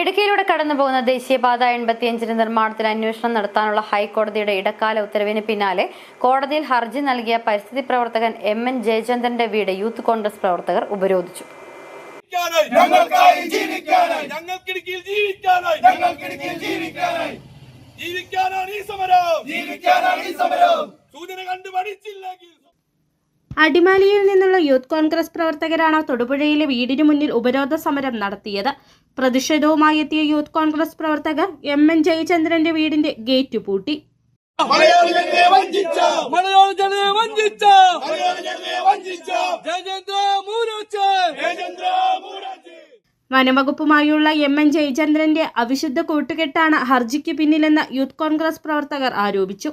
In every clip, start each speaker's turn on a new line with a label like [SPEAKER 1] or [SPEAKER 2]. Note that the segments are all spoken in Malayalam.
[SPEAKER 1] ഇടുക്കിയിലൂടെ കടന്നു പോകുന്ന ദേശീയപാത എൺപത്തിയഞ്ചിന് നിർമ്മാണത്തിന് അന്വേഷണം നടത്താനുള്ള ഹൈക്കോടതിയുടെ ഇടക്കാല ഉത്തരവിന് പിന്നാലെ കോടതിയിൽ ഹർജി നൽകിയ പരിസ്ഥിതി പ്രവർത്തകൻ എം എൻ ജയചന്ദ്രന്റെ വീട് യൂത്ത് കോൺഗ്രസ് പ്രവർത്തകർ ഉപരോധിച്ചു.
[SPEAKER 2] ജീവിക്കാനായി.
[SPEAKER 3] ജീവിക്കാനായി
[SPEAKER 2] ഞങ്ങൾക്കിടുക്കിയിൽ ജീവിക്കാനായി.
[SPEAKER 3] ഞങ്ങൾക്കിടയിൽ ജീവിക്കാനായി.
[SPEAKER 2] ജീവിക്കാനാണ് ഈ സമരം.
[SPEAKER 3] ജീവിക്കാനാണ് ഈ സമരം.
[SPEAKER 2] സൂചന കണ്ടു പഠിച്ചില്ലെങ്കിൽ
[SPEAKER 4] അടിമാലിയിൽ നിന്നുള്ള യൂത്ത് കോൺഗ്രസ് പ്രവർത്തകരാണ് തൊടുപുഴയിലെ വീടിന് മുന്നിൽ ഉപരോധ സമരം നടത്തിയത്. പ്രതിഷേധവുമായി എത്തിയ യൂത്ത് കോൺഗ്രസ് പ്രവർത്തകർ എം. എൻ. ജയചന്ദ്രന്റെ വീടിന്റെ ഗേറ്റ് പൂട്ടി. വനംവകുപ്പുമായുള്ള എം. എൻ. ജയചന്ദ്രന്റെ അവിശുദ്ധ കൂട്ടുകെട്ടാണ് ഹർജിക്ക് പിന്നിലെന്ന് യൂത്ത് കോൺഗ്രസ് പ്രവർത്തകർ ആരോപിച്ചു.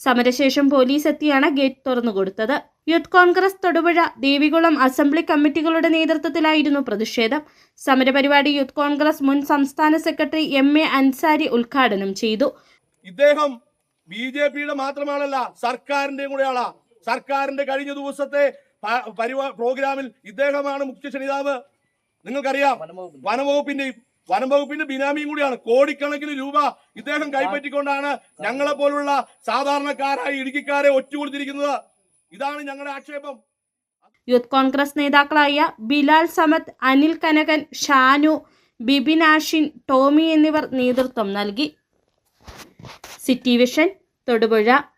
[SPEAKER 4] സമരശേഷം പോലീസ് എത്തിയാണ് ഗേറ്റ് തുറന്നുകൊടുത്തത് യൂത്ത് കോൺഗ്രസ് തൊടുപുഴ ദേവികുളം അസംബ്ലി കമ്മിറ്റികളുടെ നേതൃത്വത്തിലായിരുന്നു പ്രതിഷേധം. സമരപരിപാടി യൂത്ത് കോൺഗ്രസ് മുൻ സംസ്ഥാന സെക്രട്ടറി എം എ അൻസാരി ഉദ്ഘാടനം ചെയ്തു.
[SPEAKER 2] ഇദ്ദേഹം ബി ജെ പിയുടെ മാത്രമാണല്ല സർക്കാരിന്റെ കൂടെ ആളാ സർക്കാരിന്റെ കഴിഞ്ഞ ദിവസത്തെ പ്രോഗ്രാമിൽ ഇദ്ദേഹമാണ് മുഖ്യ ക്ഷണിതാവ് നിങ്ങൾക്കറിയാം വനംവകുപ്പിന്റെയും വനംവകുപ്പിന്റെ ബിനാമിയും കൂടിയാണ്. കോടിക്കണക്കിന് രൂപ ഇദ്ദേഹം കൈപ്പറ്റിക്കൊണ്ടാണ് ഞങ്ങളെ പോലുള്ള സാധാരണക്കാരായ ഇടുക്കിക്കാരെ ഒറ്റുകൊടുത്തിരിക്കുന്നത്. ഇതാണ് ഞങ്ങളുടെ ആക്ഷേപം.
[SPEAKER 4] യൂത്ത് കോൺഗ്രസ് നേതാക്കളായ ബിലാൽ സമത്ത് അനിൽ കനകൻ ഷാനു ബിബിൻ ആഷിൻ ടോമി എന്നിവർ നേതൃത്വം നൽകി. City vision Thodupuzha.